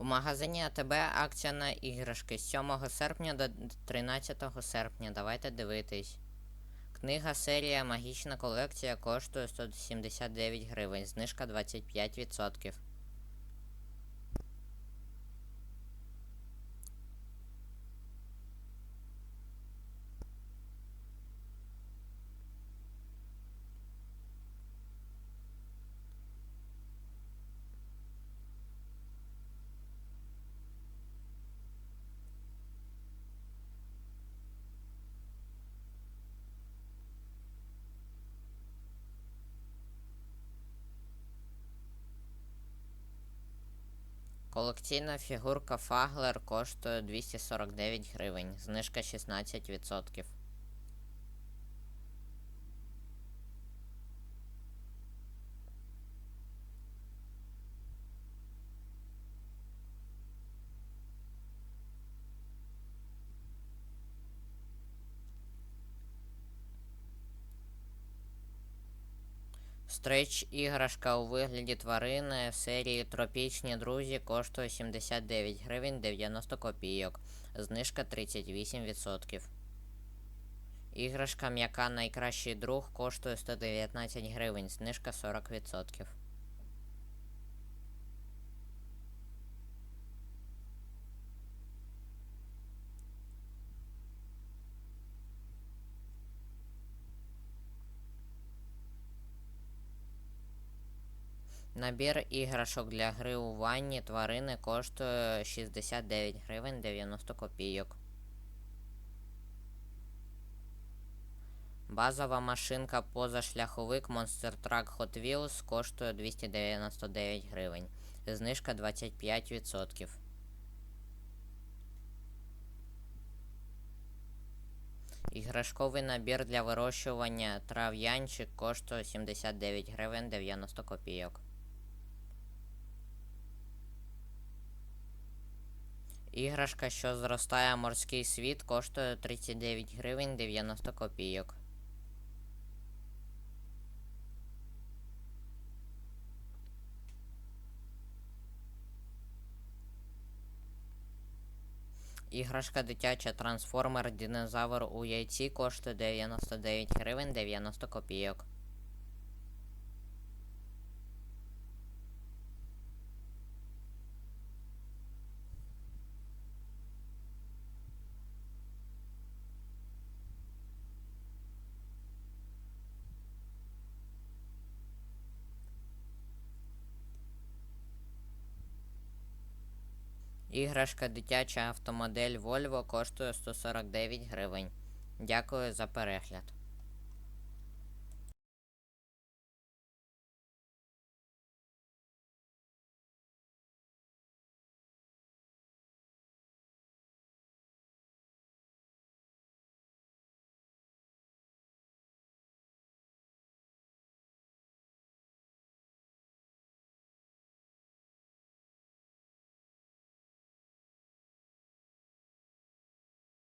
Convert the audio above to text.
У магазині АТБ акція на іграшки з 7 серпня до 13 серпня. Давайте дивитись. Книга серія Магічна колекція коштує 179 гривень, знижка 25%. Колекційна фігурка Фаглер коштує 249 гривень, знижка 16%. Стрейч іграшка у вигляді тварини в серії Тропічні друзі коштує 79 гривень 90 копійок, знижка 38%. Іграшка м'яка найкращий друг коштує 119 гривень, знижка 40%. Набір іграшок для гри у ванні тварини коштує 69 гривень 90 копійок. Базова машинка позашляховик Monster Truck Hot Wheels коштує 299 гривень. Знижка 25%. Іграшковий набір для вирощування трав'янчик коштує 79 гривень 90 копійок. Іграшка, що зростає морський світ, коштує 39 гривень 90 копійок. Іграшка дитяча трансформер динозавр у яйці коштує 99 гривень 90 копійок. Іграшка дитяча автомодель Volvo коштує 149 гривень. Дякую за перегляд.